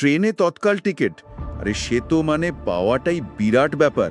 ট্রেনে তৎকাল টিকিট। আরে সে তো মানে পাওয়াটাই বিরাট ব্যাপার।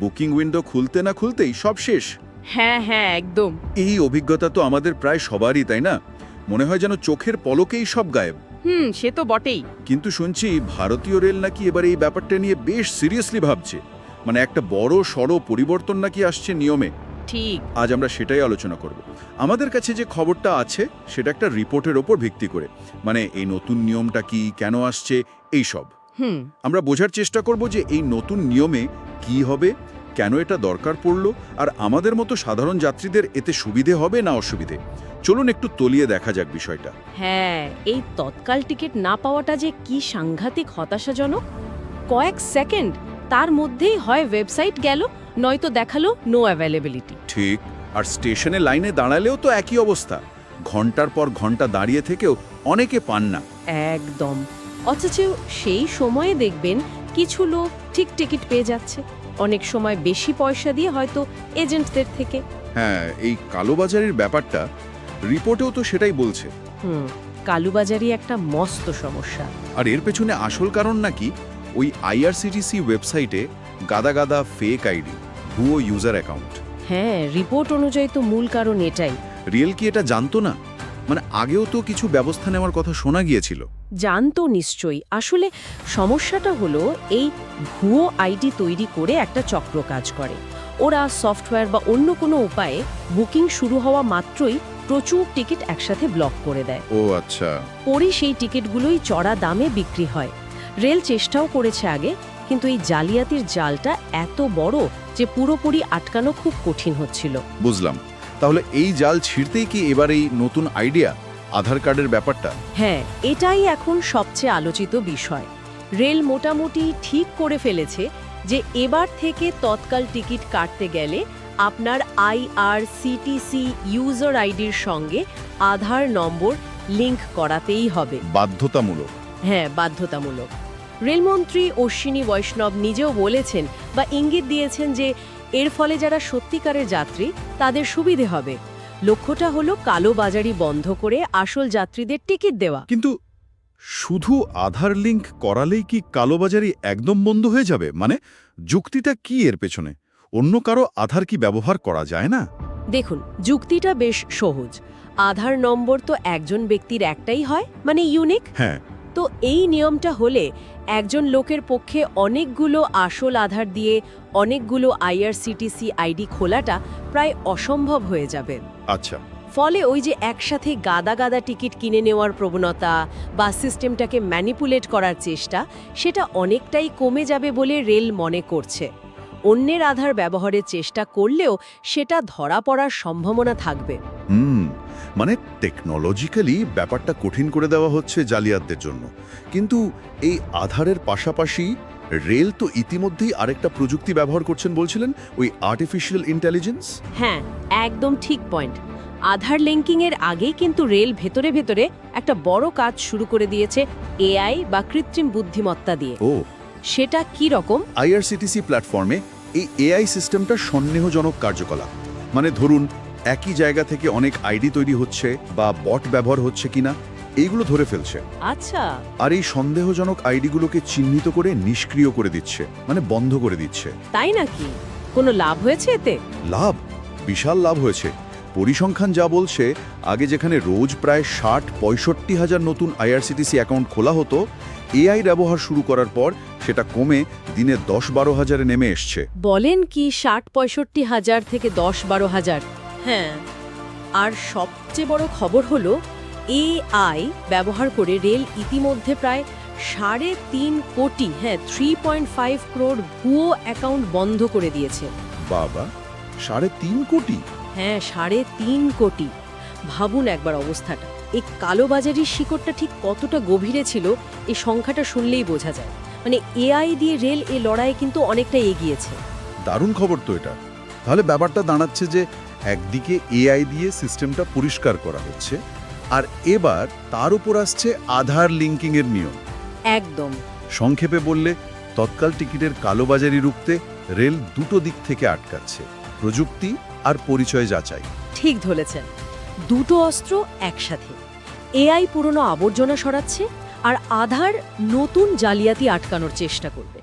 বুকিং উইন্ডো খুলতে না খুলতেই সব শেষ। হ্যাঁ হ্যাঁ একদম। এই অভিজ্ঞতা তো আমাদের প্রায় সবারই তাই না? মনে হয় যেন চোখের পলকেই সব গায়েব। হুম সে তো বটেই। কিন্তু শুনছি ভারতীয় রেল নাকি এবার এই ব্যাপারটা নিয়ে বেশ সিরিয়াসলি ভাবছে। মানে একটা বড় সড় পরিবর্তন নাকি আসছে নিয়মে। ঠিক। আজ আমরা সেটাই আলোচনা করব। আমাদের কাছে যে খবরটা আছে সেটা একটা রিপোর্টের ওপর ভিত্তি করে। মানে এই নতুন নিয়মটা কি কেন আসছে এই সব। হুম। আমরা বোঝার চেষ্টা করব যে এই নতুন নিয়মে কি হবে কেন এটা দরকার পড়ল আর আমাদের মতো সাধারণ যাত্রীদের এতে সুবিধে হবে না অসুবিধে। চলুন একটু তলিয়ে দেখা যাক বিষয়টা। হ্যাঁ এই তৎকাল টিকিট না পাওয়াটা যে কি সাংঘাতিক হতাশাজনক? কয়েক সেকেন্ড তার মধ্যেই হয় ওয়েবসাইট গেল নয়তো দেখাল নো অ্যাভেলেবিলিটি ঠিক আর স্টেশনে লাইনে দাঁড়ালেও তো একই অবস্থা। ঘণ্টার পর ঘণ্টা দাঁড়িয়ে থেকেও অনেকে পান না। একদম। অথচ সেই সময়ে দেখবেন কিছু লোক ঠিক টিকিট পেয়ে যাচ্ছে। অনেক সময় বেশি পয়সা দিয়ে হয়তো এজেন্টদের থেকে। হ্যাঁ এই কালোবাজারের ব্যাপারটা রিপোর্টেও তো সেটাই বলছে। হুম কালুবাজারি একটা মস্ত সমস্যা। আর এর পেছনে আসল কারণ নাকি ওই আইআরসিটিসি ওয়েবসাইটে গাদা গাদা ফেক আইডি ভুয়ো ইউজার অ্যাকাউন্ট হ্যাঁ রিপোর্ট অনুযায়ী তো মূল কারণ এটাই। রিয়েল কি এটা জানতো না? মানে আগেও তো কিছু ব্যবস্থা নেওয়ার কথা শোনা গিয়েছিল। জানতো নিশ্চয়ই। আসলে সমস্যাটা হলো এই ভুয়ো আইডি তৈরি করে একটা চক্র কাজ করে। ওরা সফটওয়্যার বা অন্য কোনো উপায়ে বুকিং শুরু হওয়া মাত্রই প্রচুর টিকিট একসাথে ব্লক করে দেয়। ও আচ্ছা। পরে সেই টিকিটগুলোই চড়া দামে বিক্রি হয়। রেল চেষ্টাও করেছে আগে কিন্তু এই জালিয়াতির জালটা এত বড় যে পুরোপুরি আটকানো খুব কঠিন হচ্ছিল। বুঝলাম। তাহলে এই জাল ছিঁড়তেই কি এবার এই নতুন আইডিয়া আধার কার্ডের ব্যাপারটা? হ্যাঁ এটাই এখন সবচেয়ে আলোচিত বিষয়। রেল মোটামুটি ঠিক করে ফেলেছে যে এবার থেকে তৎকাল টিকিট কাটতে গেলে আপনার আইআরসিটিসি ইউজার আইডির সঙ্গে আধার নম্বর লিংক করাতেই হবে। বাধ্যতামূলক। হ্যাঁ বাধ্যতামূলক। রেলমন্ত্রী অশ্বিনী বৈষ্ণব নিজেও বলেছেন বা ইঙ্গিত দিয়েছেন যে এর ফলে যারা সত্যিকারের যাত্রী তাদের সুবিধে হবে। লক্ষ্যটা হলো কালোবাজারি বন্ধ করে আসল যাত্রীদের টিকিট দেওয়া। কিন্তু শুধু আধার লিঙ্ক করালেই কি কালোবাজারি একদম বন্ধ হয়ে যাবে? মানে যুক্তিটা কি এর পেছনে? অন্য কারও আধার কি ব্যবহার করা যায় না? দেখুন যুক্তিটা বেশ সহজ। আধার নম্বর তো একজন ব্যক্তির একটাই হয় মানে ইউনিক। হ্যাঁ। তো এই নিয়মটা হলে একজন লোকের পক্ষে অনেকগুলো আসল আধার দিয়ে অনেকগুলো আইআরসিটিসি আইডি খোলাটা প্রায় অসম্ভব হয়ে যাবে। আচ্ছা। ফলে ওই যে একসাথে গাদা গাদা টিকিট কিনে নেওয়ার প্রবণতা বা সিস্টেমটাকে ম্যানিপুলেট করার চেষ্টা সেটা অনেকটাই কমে যাবে বলে রেল মনে করছে। অন্যের আধার ব্যবহারের চেষ্টা করলেও সেটা ধরা পড়ার সম্ভাবনা থাকবে। হুম। মানে টেকনোলজিক্যালি ব্যাপারটা কঠিন করে দেওয়া হচ্ছে জালিয়াতদের জন্য। কিন্তু এই আধারের পাশাপাশি রেল তো ইতিমধ্যেই আরেকটা প্রযুক্তি ব্যবহার করছেন বলছিলেন ওই আর্টিফিশিয়াল ইন্টেলিজেন্স হ্যাঁ একদম ঠিক পয়েন্ট আধার লিঙ্কিংয়ের আগেই কিন্তু রেল ভেতরে ভেতরে একটা বড় কাজ শুরু করে দিয়েছে এআই বা কৃত্রিম বুদ্ধিমত্তা দিয়ে। ও। সেটা কি রকম? আইআরসিটিসি প্ল্যাটফর্মে এই এআই সিস্টেমটা সন্দেহজনক কার্যকলাপ। মানে ধরুন একই জায়গা থেকে অনেক আইডি তৈরি হচ্ছে বা বট ব্যবহার হচ্ছে কিনা এইগুলো ধরে ফেলছে। আচ্ছা। আর এই সন্দেহজনক আইডিগুলোকে চিহ্নিত করে নিষ্ক্রিয় করে দিচ্ছে মানে বন্ধ করে দিচ্ছে। তাই নাকি? কোনো লাভ হয়েছে এতে? লাভ? বিশাল লাভ হয়েছে। পরিসংখ্যান যা বলছে আগে যেখানে রোজ প্রায় ষাট পঁয়ষট্টি হাজার নতুন আইআরসিটিসি অ্যাকাউন্ট খোলা হতো এআই ব্যবহার শুরু করার পর সেটা কমে দিনে দশ বারো হাজারে নেমে এসছে। বলেন কি ষাট পঁয়ষট্টি হাজার থেকে দশ বারো হাজার? হ্যাঁ আর সবচেয়ে বড় খবর হলো এআই ব্যবহার করে রেল ইতিমধ্যে প্রায় সাড়ে তিন কোটি হ্যাঁ থ্রি পয়েন্ট ফাইভ ক্রোড ভুয়ো অ্যাকাউন্ট বন্ধ করে দিয়েছে। বাবা সাড়ে তিন কোটি? হ্যাঁ সাড়ে তিন কোটি। ভাবুন একবার অবস্থাটা। এই কালোবাজারির শিকড়টা ঠিক কতটা গভীরে ছিল এই সংখ্যাটা শুনলেই বোঝা যায়। মানে এআই দিয়ে রেল এ লড়াইয়ে কিন্তু অনেকটা এগিয়েছে। দারুণ খবর তো এটা। তাহলে ব্যাপারটা দাঁড়াচ্ছে যে একদিকে এআই দিয়ে সিস্টেমটা পরিষ্কার করা হচ্ছে আর এবার তার উপর আসছে আধার লিঙ্কিং এর নিয়ম। একদম। সংক্ষেপে বললে তৎকাল টিকিটের কালোবাজারি রুখতে রেল দুটো দিক থেকে আটকাচ্ছে প্রযুক্তি আর পরিচয় যাচাই। ঠিক ধরেছেন। দুটো অস্ত্র একসাথে। এআই পুরনো আবর্জনা সরাচ্ছে আর আধার নতুন জালিয়াতি আটকানোর চেষ্টা করবে।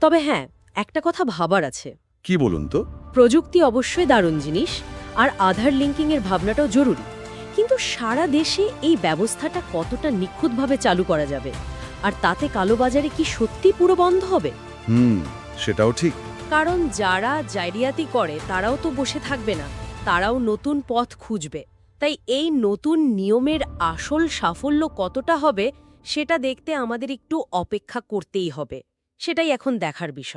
তবে হ্যাঁ একটা কথা ভাবার আছে। কি বলুন তো? প্রযুক্তি অবশ্যই দারুণ জিনিস। আর আধার লিঙ্কিংয়ের ভাবনাটাও জরুরি। কিন্তু সারা দেশে এই ব্যবস্থাটা কতটা নিখুঁতভাবে চালু করা যাবে? আর তাতে কালোবাজারে কি সত্যি পুরো বন্ধ হবে? হুম সেটাও ঠিক। কারণ যারা জালিয়াতি করে তারাও তো বসে থাকবে না। তারাও নতুন পথ খুঁজবে। তাই এই নতুন নিয়মের আসল সাফল্য কতটা হবে সেটা দেখতে আমাদের একটু অপেক্ষা করতেই হবে। সেটাই এখন দেখার বিষয়।